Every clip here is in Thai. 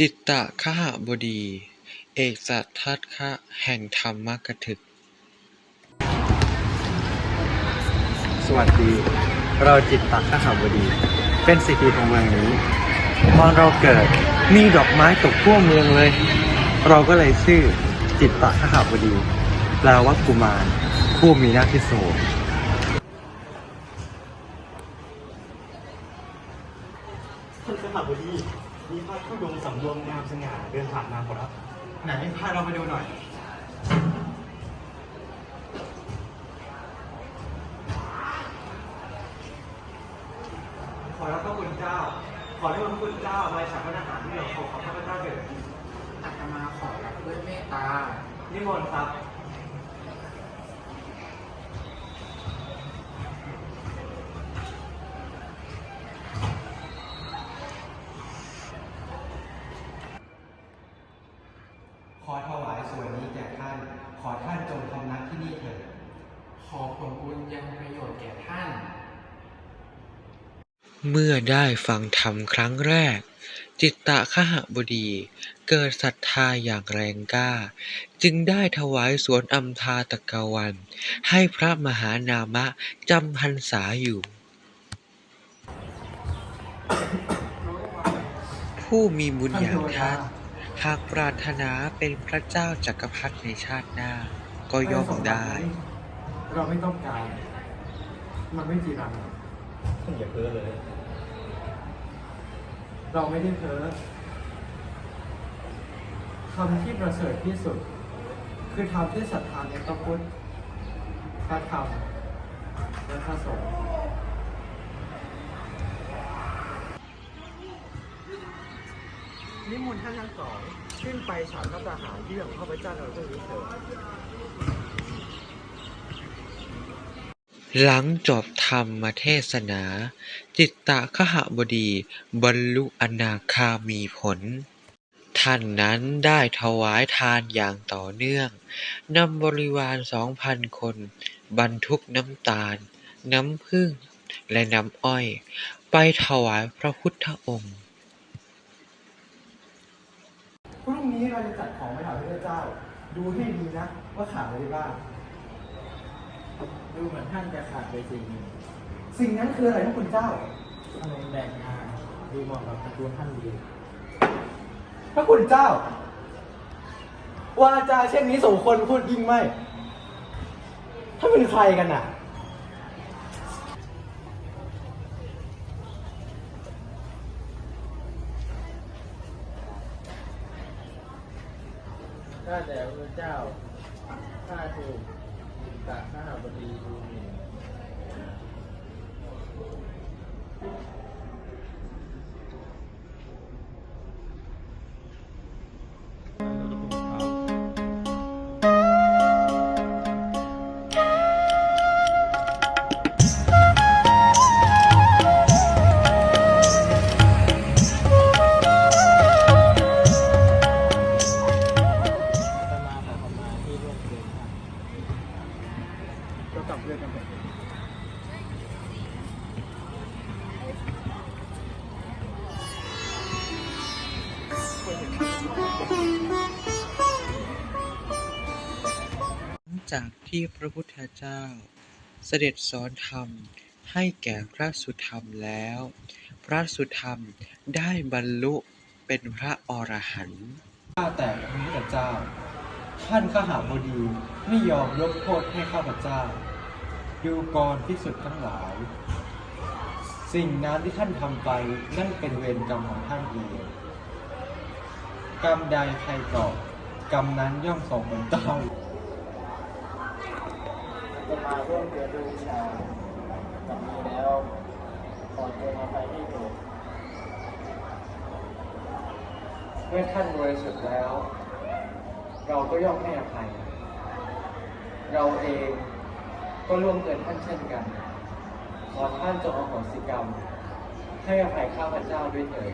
จิตตคหบดี เอกสัทธัคคะแห่งธรรมกถึก สวัสดี เราจิตตคหบดี เป็นสิทธิของเมืองนี้ ตอนเราเกิดมีดอกไม้ตกทั่วเมืองเลย เราก็เลยชื่อจิตตคหบดีแปลว่ากุมารผู้มีหน้าที่สูงท่านสหบดี มีพระธุดงค์สำรวมงามสง่าเดินผ่านมาขอรับ ไหนพาเราไปดูหน่อย ขอรับพระคุณเจ้า ขอให้พระคุณเจ้ามาฉันพระอาหารที่เราขอของข้าพเจ้าเถิดอาตมาขอรับด้วยเมตตา นิมนต์ครับ ขอถวายส่วนนี้แก่ท่าน ขอ ท่านจงพำนักที่นี่เถิดขอผลบุญยังประโยชน์แก่ท่าน เมื่อได้ฟังธรรมครั้งแรก จิตตะคหบดีเกิดศรัทธาอย่างแรงกล้า จึงได้ถวายสวนอัมพาตะกวัน ให้พระมหานามะจำพรรษาอยู่ ผู้มีบุญอย่างท่าน หากปรารถนาเป็นพระเจ้าจักรพรรดิในชาติหน้า ก็ย่อมได้ เราไม่ต้องการ มันไม่จีรังท่านอย่าเพ้อเลย เราไม่ได้เพ้อคำที่ประเสริฐที่สุด คือทำที่ศรัทธาในพระพุทธพระธรรมและพระสงฆ์ นิมนต์ท่านทั้งสอง ขึ้นไปฉันพระทหารที่ของข้าพเจ้าเราด้วยเถิดหลังจบธรรมเทศนา จิตตะคหบดีบรรลุอนาคามีผล ท่านนั้นได้ถวายทานอย่างต่อเนื่องนำบริวารสองพันคน บรรทุกน้ำตาล น้ำผึ้งและน้ำอ้อย ไปถวายพระพุทธองค์ พรุ่งนี้เราจะจัดของไปถวายพระเจ้า ดูให้ดีนะ ว่าขาดอะไรบ้าง ดูเหมือนท่านจะขาดไปสิ่งหนึ่งสิ่งนั้นคืออะไรพระคุณเจ้าขนมแดงงาดูเหมาะกับตระกูลท่านดีพระคุณเจ้า วาจาเช่นนี้สมควรพูดยิ่งไม่ถ้านเป็นใครกันน่ะ ข้าแต่พระเจ้า ข้าถูกตะข้าบดีับเรือกันเถอะหลังจากที่พระพุทธเจ้า เสด็จสอนธรรมให้แก่พระสุธรรมแล้ว พระสุธรรมได้บรรลุเป็นพระอรหันต์ข้าแต่พระพุทธเจ้า ท่านข้าหาบดีไม่ยอมยกโทษให้ข้าพเจ้า ดูกรพิสุทธ์ทั้งหลาย สิ่งนั้นที่ท่านทำไปนั่นเป็นเวรกรรมของท่านเองกรรมใดใครก่อกรรมนั้นย่อมส่งผลต้อจะมาร่วมเกินด้วิชาแบบนี้แล้วขอเชิญมาไปที่โปรดเมื่อท่านบริสุทธิ์แล้ว เราก็ย่อมให้อภัย เราเอง ก็ร่วมเกินท่านเช่นกัน ขอท่านจงอโหสิกรรม ให้อภัยข้าพเจ้าด้วยเถิด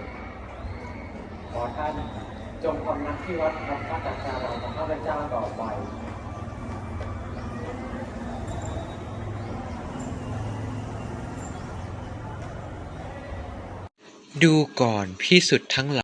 ขอท่านจงพำนักที่วัดพระพักตร์การาของข้าพเจ้าต่อไปดูก่อนพิสุทธ์ทั้งหลาย